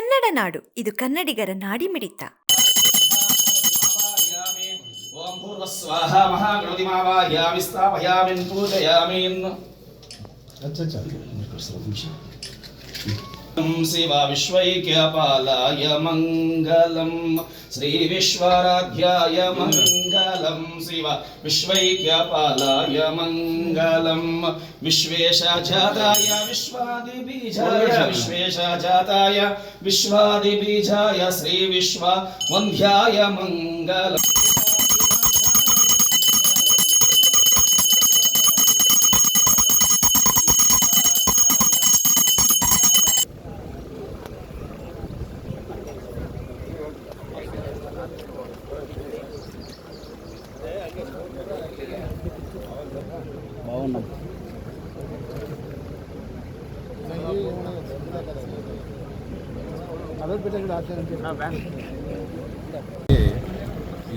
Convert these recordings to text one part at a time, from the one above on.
ಕನ್ನಡ ನಾಡು. ಇದು ಕನ್ನಡಿಗರ ನಾಡಿಮಿಡಿತ ಓಂ ಪೂರ್ವ ಸ್ವಾಹ. ಮಹಾಗಣತಿಮಾವಾಹ್ಯಾಮಿ ಪೂಜಯಾಮಿನ್ ಮಂಗಲಂ శ్రీవిశ్వారాధ్యాయ మంగళం శివ. విశ్వైక్యపాలాయ మంగళం. విశ్వేషాజాతాయ విశ్వాదిబీజాయ విశ్వేషాజాతాయ విశ్వాదిబీజాయ శ్రీవిశ్వ వంధ్యాయ మంగళం.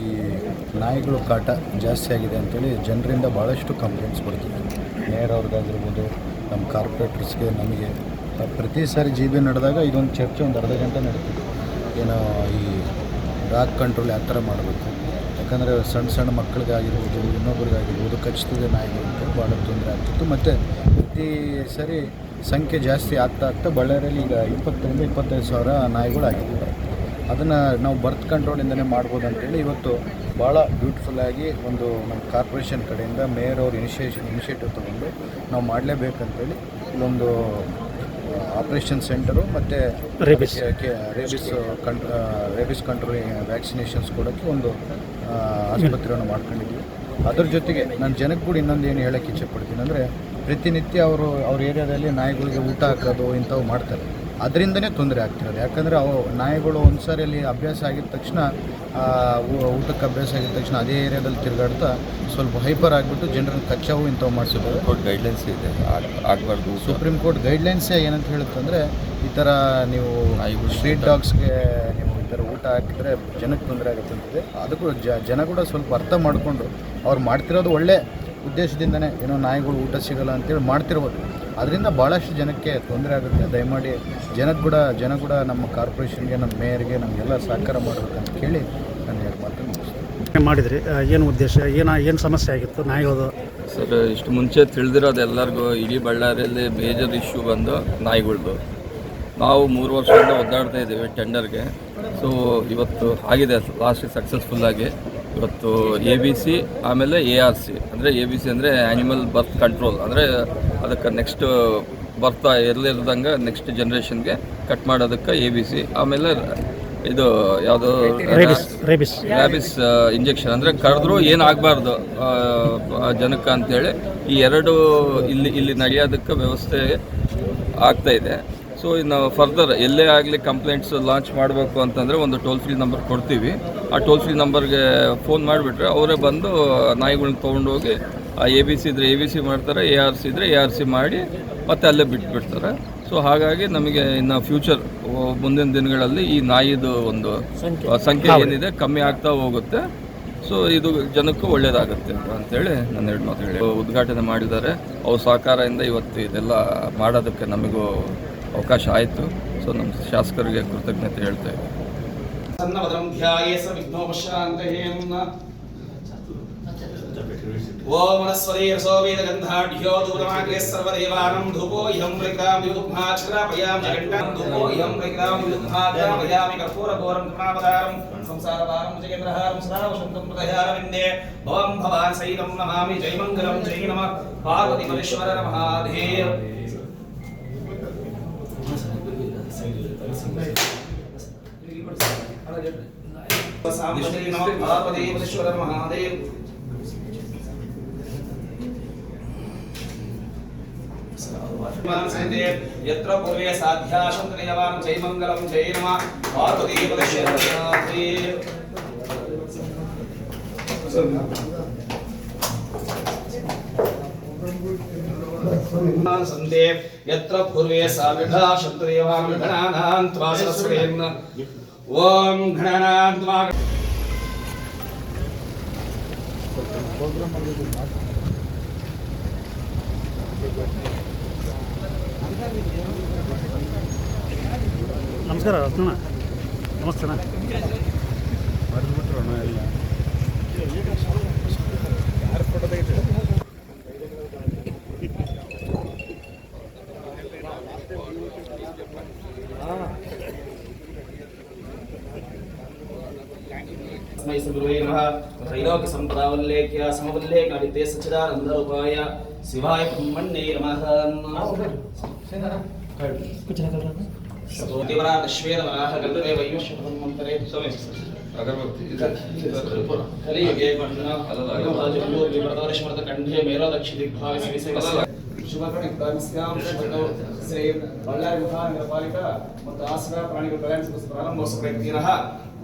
ಈ ನಾಯಿಗಳು ಕಾಟ ಜಾಸ್ತಿ ಆಗಿದೆ ಅಂತೇಳಿ ಜನರಿಂದ ಭಾಳಷ್ಟು ಕಂಪ್ಲೇಂಟ್ಸ್ ಬರ್ತಿದೆ. ಮೇಯರ್ ಅವ್ರಿಗಾಗಿರ್ಬೋದು ನಮ್ಮ ಕಾರ್ಪೊರೇಟರ್ಸ್ಗೆ ನಮಗೆ ಪ್ರತಿ ಸಾರಿ ಜಿ ಬಿ ನಡೆದಾಗ ಇದೊಂದು ಚರ್ಚೆ ಒಂದು ಅರ್ಧ ಗಂಟೆ ನಡೀತಿದೆ. ಏನೋ ಈ ಡಾಗ್ ಕಂಟ್ರೋಲ್ ಯಾವ ಥರ ಮಾಡಬೇಕು? ಯಾಕಂದರೆ ಸಣ್ಣ ಸಣ್ಣ ಮಕ್ಕಳಿಗಾಗಿರ್ಬೋದು ಇನ್ನೊಬ್ರಿಗಾಗಿರ್ಬೋದು ಕಚ್ತಿದೆ ನಾಯಿಗಳು ಅಂತೇಳಿ ಭಾಳ ತೊಂದರೆ ಆಗ್ತಿತ್ತು. ಮತ್ತು ಪ್ರತಿ ಸರಿ ಸಂಖ್ಯೆ ಜಾಸ್ತಿ ಆಗ್ತಾ ಆಗ್ತಾ ಬಳ್ಳಾರಿಯಲ್ಲಿ ಈಗ ಇಪ್ಪತ್ತರಿಂದ ಇಪ್ಪತ್ತೈದು ಸಾವಿರ ನಾಯಿಗಳು ಅದನ್ನು ನಾವು ಬರ್ತ್ ಕಂಟ್ರೋಲಿಂದನೇ ಮಾಡ್ಬೋದು ಅಂತೇಳಿ ಇವತ್ತು ಭಾಳ ಬ್ಯೂಟಿಫುಲ್ಲಾಗಿ ಒಂದು ನಮ್ಮ ಕಾರ್ಪೊರೇಷನ್ ಕಡೆಯಿಂದ ಮೇಯರ್ ಅವ್ರ ಇನಿಷಿಯೇಷನ್ ಇನಿಷಿಯೇಟಿವ್ ತೊಗೊಂಡು ನಾವು ಮಾಡಲೇಬೇಕಂತೇಳಿ ಇಲ್ಲೊಂದು ಆಪ್ರೇಷನ್ ಸೆಂಟರು ಮತ್ತು ರೇಬಿಸ್ ರೇಬಿಸ್ ಕಂಟ್ ರೇಬಿಸ್ ಕಂಟ್ರೋಲ್ ವ್ಯಾಕ್ಸಿನೇಷನ್ಸ್ ಕೊಡೋಕ್ಕೆ ಒಂದು ಆಸ್ಪತ್ರೆಯನ್ನು ಮಾಡ್ಕೊಂಡಿದ್ವಿ ಅದ್ರ ಜೊತೆಗೆ ನಾನು ಜನಕ್ಕೆ ಕೂಡ ಇನ್ನೊಂದು ಏನು ಹೇಳೋಕ್ಕೆ ಇಚ್ಛೆಪಡ್ತೀನಿ ಅಂದರೆ ಪ್ರತಿನಿತ್ಯ ಅವರು ಅವ್ರ ಏರಿಯಾದಲ್ಲಿ ನಾಯಿಗಳಿಗೆ ಊಟ ಹಾಕೋದು ಇಂಥವು ಮಾಡ್ತಾರೆ. ಅದರಿಂದನೇ ತೊಂದರೆ ಆಗ್ತಿರೋದು. ಯಾಕಂದರೆ ಅವು ನಾಯಿಗಳು ಒಂದು ಸಾರಿ ಅಲ್ಲಿ ಅಭ್ಯಾಸ ಆಗಿದ ತಕ್ಷಣ ಊಟಕ್ಕೆ ಅಭ್ಯಾಸ ಆಗಿದ ತಕ್ಷಣ ಅದೇ ಏರಿಯಾದಲ್ಲಿ ತಿರುಗಾಡ್ತಾ ಸ್ವಲ್ಪ ಹೈಪರ್ ಆಗಿಬಿಟ್ಟು ಜನರನ್ನು ಕಚ್ಚಾವು ಇಂಥವು ಮಾಡಿಸಿದ್ರು ಕೋರ್ಟ್ ಗೈಡ್ಲೈನ್ಸ್ ಇದೆ. ಆಗಬಾರ್ದು ಸುಪ್ರೀಂ ಕೋರ್ಟ್ ಗೈಡ್ಲೈನ್ಸೇ ಏನಂತ ಹೇಳುತ್ತೆ ಅಂದರೆ ಈ ಥರ ನೀವು ಸ್ಟ್ರೀಟ್ ಡಾಗ್ಸ್ಗೆ ನೀವು ಈ ಥರ ಊಟ ಹಾಕಿದ್ರೆ ಜನಕ್ಕೆ ತೊಂದರೆ ಆಗುತ್ತೆ ಅಂತಿದೆ. ಅದಕ್ಕೂ ಜನ ಕೂಡ ಸ್ವಲ್ಪ ಅರ್ಥ ಮಾಡಿಕೊಂಡು ಅವ್ರು ಮಾಡ್ತಿರೋದು ಒಳ್ಳೆ ಉದ್ದೇಶದಿಂದನೇ ಏನೋ ನಾಯಿಗಳು ಊಟ ಸಿಗಲ್ಲ ಅಂತೇಳಿ ಮಾಡ್ತಿರ್ಬೋದು. ಅದರಿಂದ ಭಾಳಷ್ಟು ಜನಕ್ಕೆ ತೊಂದರೆ ಆಗುತ್ತೆ. ದಯಮಾಡಿ ಜನಕ್ಕೆ ಕೂಡ ಜನ ಕೂಡ ನಮ್ಮ ಕಾರ್ಪೊರೇಷನ್ಗೆ ನಮ್ಮ ಮೇಯರ್ಗೆ ನಮಗೆಲ್ಲ ಸಹಕಾರ ಮಾಡಬೇಕಂತ ಕೇಳಿ ನಾನು ಎರಡು ಮಾತನ್ನು ಮಾಡಿದ್ರಿ. ಏನು ಉದ್ದೇಶ? ಏನು ಏನು ಸಮಸ್ಯೆ ಆಗಿತ್ತು ನಾಯಿಗಳು ಸರ್ ಇಷ್ಟು ಮುಂಚೆ ತಿಳಿದಿರೋದು ಎಲ್ಲರಿಗೂ ಇಡೀ ಬಳ್ಳಾರಿಯಲ್ಲಿ ಮೇಜರ್ ಇಶ್ಯೂ ಬಂದು ನಾಯಿಗಳದ್ದು ನಾವು ಮೂರು ವರ್ಷದಿಂದ ಒದ್ದಾಡ್ತಾ ಇದ್ದೀವಿ ಟೆಂಡರ್ಗೆ ಸೊ ಇವತ್ತು ಆಗಿದೆ ಲಾಸ್ಟ್ ಸಕ್ಸಸ್ಫುಲ್ಲಾಗಿ ಇವತ್ತು ಎ ಬಿ ಸಿ ಆಮೇಲೆ ಎ ಆರ್ ಸಿ. ಅಂದರೆ ಎ ಬಿ ಸಿ ಅಂದರೆ ಆ್ಯನಿಮಲ್ ಬರ್ತ್ ಕಂಟ್ರೋಲ್ ಅಂದರೆ ಅದಕ್ಕೆ ನೆಕ್ಸ್ಟ್ ಬರ್ತಾ ಇರಲಿರ್ದಂಗೆ ನೆಕ್ಸ್ಟ್ ಜನ್ರೇಷನ್ಗೆ ಕಟ್ ಮಾಡೋದಕ್ಕೆ ಎ ಬಿ ಸಿ. ಆಮೇಲೆ ಇದು ಯಾವುದು? ರೇಬಿಸ್ ರೇಬಿಸ್ ರ್ಯಾಬಿಸ್ ಇಂಜೆಕ್ಷನ್ ಅಂದರೆ ಕರೆದ್ರೂ ಏನಾಗಬಾರ್ದು ಜನಕ್ಕೆ ಅಂತೇಳಿ ಈ ಎರಡು ಇಲ್ಲಿ ಇಲ್ಲಿ ನಡೆಯೋದಕ್ಕೆ ವ್ಯವಸ್ಥೆ ಆಗ್ತಾ ಇದೆ. ಸೊ ಇನ್ನು ಫರ್ದರ್ ಎಲ್ಲೇ ಆಗಲಿ ಕಂಪ್ಲೇಂಟ್ಸ್ ಲಾಂಚ್ ಮಾಡಬೇಕು ಅಂತಂದರೆ ಒಂದು ಟೋಲ್ ಫ್ರೀ ನಂಬರ್ ಕೊಡ್ತೀವಿ. ಆ ಟೋಲ್ ಫ್ರೀ ನಂಬರ್ಗೆ ಫೋನ್ ಮಾಡಿಬಿಟ್ರೆ ಅವರೇ ಬಂದು ನಾಯಿಗಳನ್ನ ತೊಗೊಂಡೋಗಿ ಎ ಬಿ ಸಿ ಇದ್ರೆ ಎ ಬಿ ಸಿ ಮಾಡ್ತಾರೆ ಎ ಆರ್ ಸಿ ಇದ್ರೆ ಎ ಆರ್ ಸಿ ಮಾಡಿ ಮತ್ತೆ ಅಲ್ಲೇ ಬಿಟ್ಬಿಡ್ತಾರೆ. ಸೊ ಹಾಗಾಗಿ ನಮಗೆ ಇನ್ನು ಫ್ಯೂಚರ್ ಮುಂದಿನ ದಿನಗಳಲ್ಲಿ ಈ ನಾಯಿದು ಒಂದು ಸಂಖ್ಯೆ. ಏನಿದೆ ಕಮ್ಮಿ ಆಗ್ತಾ ಹೋಗುತ್ತೆ. ಸೊ ಇದು ಜನಕ್ಕೂ ಒಳ್ಳೆಯದಾಗುತ್ತೆ ಅಂತೇಳಿ ನಾನು ಎರಡು ಮಾತು ಹೇಳಿ. ಉದ್ಘಾಟನೆ ಮಾಡಿದ್ದಾರೆ. ಅವ್ರ ಸಹಕಾರದಿಂದ ಇವತ್ತು ಇದೆಲ್ಲ ಮಾಡೋದಕ್ಕೆ ನಮಗೂ ಅವಕಾಶ ಆಯಿತು. ಸೊ ನಮ್ಮ ಶಾಸಕರಿಗೆ ಕೃತಜ್ಞತೆ ಹೇಳ್ತಾ ಇದ್ದೀನಿ మహాదేవ్ यत्र पूर्वे साध्याशं त्रियवान् जय मङ्गलं जय नमः पार्वती पदश्य सन्ते यत्र पूर्वे साध्याशं तदेवानं गणानां त्वा सरस्वतीन् ॐ गणानां त्वा ನಮಸ್ಕಾರ ರತ್ನ ನಮಸ್ತೆ तस्मै सद्गुरुवे नमः त्रैलोक्यसम्पदावल्लेख्य समवल्लेखनित्ये सच्चिदानन्दरूपाय शिवाय ब्रह्मण्ये नमः शतोतिवराश्वेतवराह गन्धदेव वैश्वमन्त्रे कलियुगे कंठे मेरो दक्षि दिग्भाग ಶ್ರೀ ಶುಭಕರ್ಣಿಸ್ಯಾಂ ಶುಭಕೌ ಶ್ರೀ ಬಳ್ಳಾರಿ ಮಹಾನಗರ ಪಾಲಿಕಾ ಮತ್ತು ಆಸರಾ ಪ್ರಾಣಿಗಳ ಕಲ್ಯಾಣ ಸಂಸ್ಥೆ ಪ್ರಾರಂಭೋತ್ಸವ ಪ್ರಯತ್ನಿನಃ ವಾಸ್ತುಗಳ ಪೂಜಾಂ ಕರಿಷ್ಯೇನ್